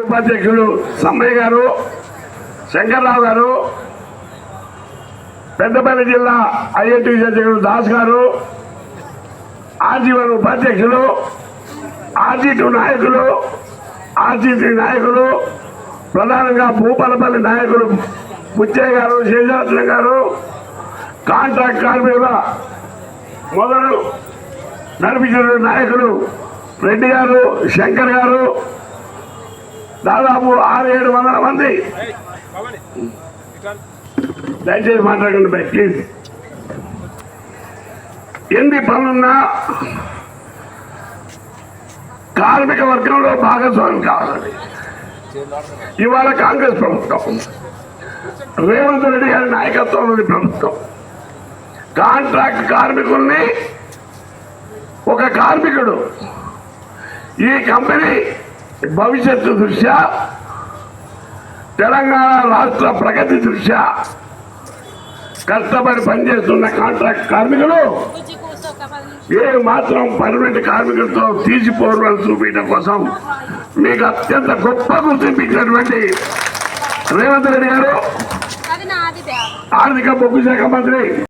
ఉపాధ్యక్షులు సమ్మయ్య గారు శంకర్రావు గారు పెద్దపల్లి జిల్లా ఐఐటి అధ్యక్షుడు దాస్ గారు ఆర్జీవన్ ఉపాధ్యక్షులు ఆర్జీటి నాయకులు ఆర్జీ నాయకులు ప్రధానంగా భూపాలపల్లి నాయకులు బుచ్చయ్య గారు శేషాచలం గారు కాంట్రాక్ట్ కార్మికుల మొదలు నడిపించిన నాయకులు రెడ్డి గారు శంకర్ గారు దాదాపు ఆరు ఏడు వందల మంది. దయచేసి మాట్లాడండి బై ప్లీజ్. ఎన్ని పనులున్నా కార్మిక వర్గంలో భాగస్వామి కావాలని ఇవాళ కాంగ్రెస్ ప్రభుత్వం. రేవంత్ రెడ్డి గారి నాయకత్వంలోని ప్రభుత్వం. కాంట్రాక్ట్ కార్మికుల్ని ఒక కార్మికుడు ఈ కంపెనీ భవిష్యత్తు దృష్ట్యా? తెలంగాణ రాష్ట్ర ప్రగతి దృష్ట్యా? కష్టపడి పనిచేస్తున్న కాంట్రాక్ట్ కార్మికులు. ఏ మాత్రం పర్మనెంట్ కార్మికులతో తీసిపోవాలని చూపించడం కోసం మీకు అత్యంత గొప్ప గుర్తింపు ఇచ్చినటువంటి రేవంత్ రెడ్డి గారు. ఆర్థిక బొగ్గు శాఖ మంత్రి.